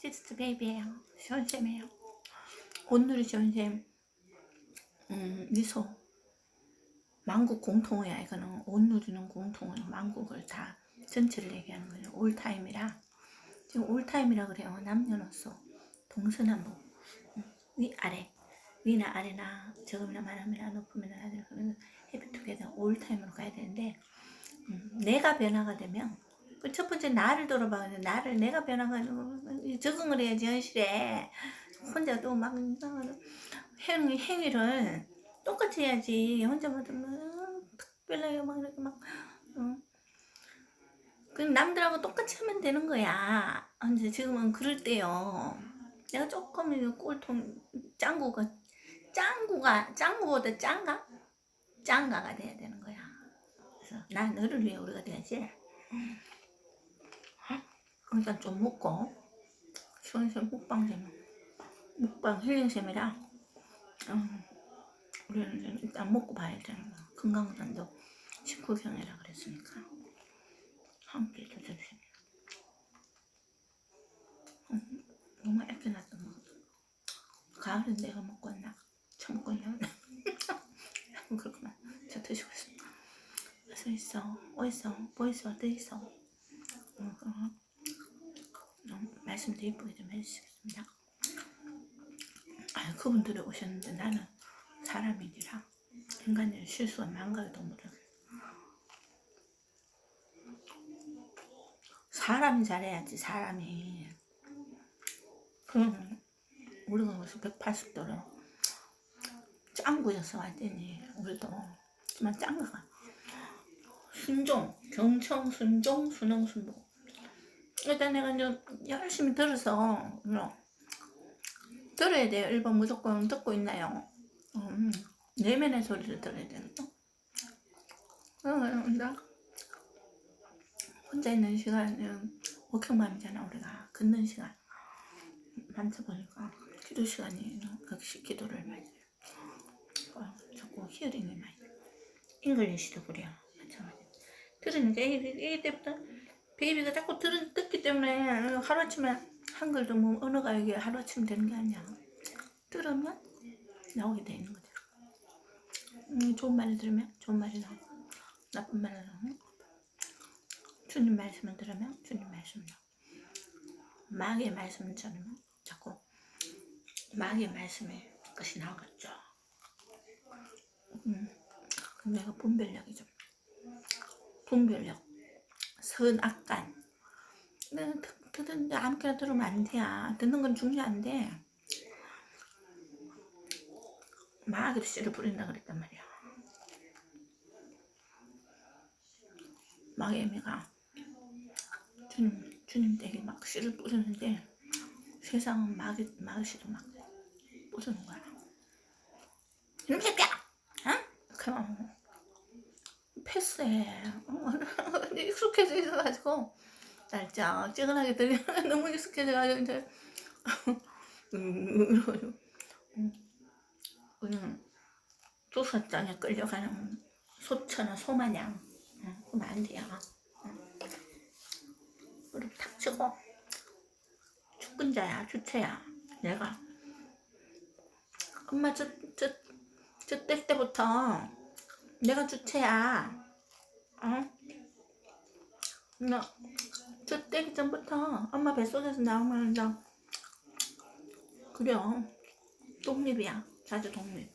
찌스트 베이비예요. 시원쌤이에요. 온누리 시원쌤. 음, 미소. 만국 공통어야 이거는 온누리는 공통어 만국을 다 전체를 얘기하는 거예요. 올타임이라 지금 올타임이라 그래요. 남녀노소 동서남북 음, 위 아래 위나 아래나 적음이나 많음이나 높음이나 낮음이나 해피투게더 올타임으로 가야 되는데 음, 내가 변화가 되면 그 첫 번째 나를 돌아봐 나를 내가 변화가 적응을 해야지 현실에. 혼자 또막 행, 행위를 똑같이 해야지. 혼자만 막 특별하게 막 이렇게 막 응. 그 남들하고 똑같이 하면 되는 거야. 이제 지금은 그럴 때요. 내가 조금 이 꼴통 짱구가 짱구가 짱구보다 짱가? 짱가가 돼야 되는 거야. 그래서 난 너를 위해 우리가 돼야지 그러니까 좀 먹고 시원시원 먹방 좀 먹방 힐링쌤이라. 음, 우리는 일단 먹고 봐야 되는 거 건강상도 식후경이라 그랬으니까. 함께 드셔주세요 음, 너무 애껴놨던 거 가을은 내가 먹고 왔나? 처먹고 있냐 그렇구나. 저 드시고 있습니다 어서 있어. 어딨어? 뭐 있어? 어디 있어? 어, 어. 음, 말씀도 예쁘게 좀 해주시겠습니다. 아, 그분들이 오셨는데 나는 사람이니라 인간의 실수가 망가요 동물은. 사람이 잘해야지 사람이. 그럼 우리가 무슨 180도로 짱구여서 왔더니 우리도 정말 짱구가 순종 경청 순종 순응 순복 일단 내가 이제 열심히 들어서 뭐 들어야 돼요. 1번 무조건 듣고 있나요? 음, 내면의 소리를 들어야 되는 거. 어, 나 혼자 있는 시간은 워킹맘이잖아 우리가 걷는 시간 많다 보니까 기도 시간이 역시 기도를 많이. 어, 자꾸 히어링이 많이. 잉글리시도 그래요. 마찬가지. 들으니까 애기, 애기 때부터 베이비가 자꾸 들, 듣기 때문에 하루아침에 한글도 뭐 언어가 이게 하루아침에 되는 게 아니야. 들으면 나오게 돼 있는 거죠. 음, 좋은 말을 들으면 좋은 말이 나오고 나쁜 말을 들으면 주님 말씀을 들으면 주님 말씀을 나오고 마귀의 말씀을 들으면 자꾸 마귀의 말씀의 것이 나오겠죠. 음, 내가 분별력이 좀 분별력 선악간 네, 듣- 듣는데 아무렇게나 들으면 안 돼. 듣는 건 중요한데 마귀도 씨를 부린다 그랬단 말이야. 마귀의 애미가 주님 주님 댁에 막 씨를 뿌리는데 세상은 마귀 마귀 씨도 막 뿌리는 거야. 이놈 새끼야, 어? 그럼 패스해. 어, 익숙해져 있어가지고 살짝 찌근하게 들려 너무 익숙해져가지고 이제. 음, 이러고. 그냥 조사장에 끌려가는 소처나 소마냥. 응, 그러면 안 돼요. 응. 무릎 탁 치고. 주권자야 주체야. 내가. 엄마 저 저 저 뗄 때부터 내가 주체야. 어? 나 저 떼기 전부터 엄마 뱃속에서 나오면 나 그래 독립이야. 자주 독립.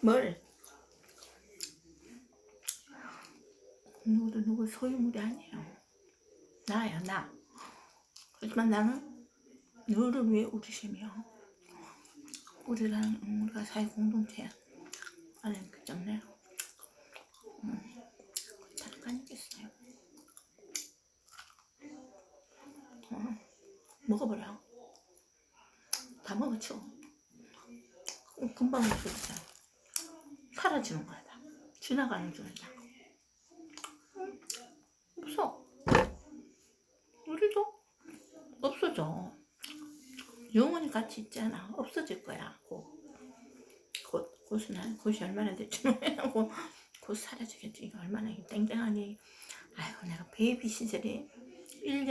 뭘? 누구도 누구 소유물이 아니에요. 나야 나. 하지만 나는 너를 위해 우주심이야. 우리랑 음, 우리가 사회 공동체야 알기 때문에 음, 잠깐이겠어요 어, 먹어버려 다 먹었죠? 어, 금방 먹었어 사라지는 거야 다. 지나가는 중이다. 응? 없어. 우리도 없어져. 영원히 같이 있잖아. 없어질 거야 곧. 곧, 곧은 한- 곧이 얼마나 됐지 곧, 곧 사라지겠지. 이거 얼마나 땡땡하니. 아이고 내가 베이비 시절에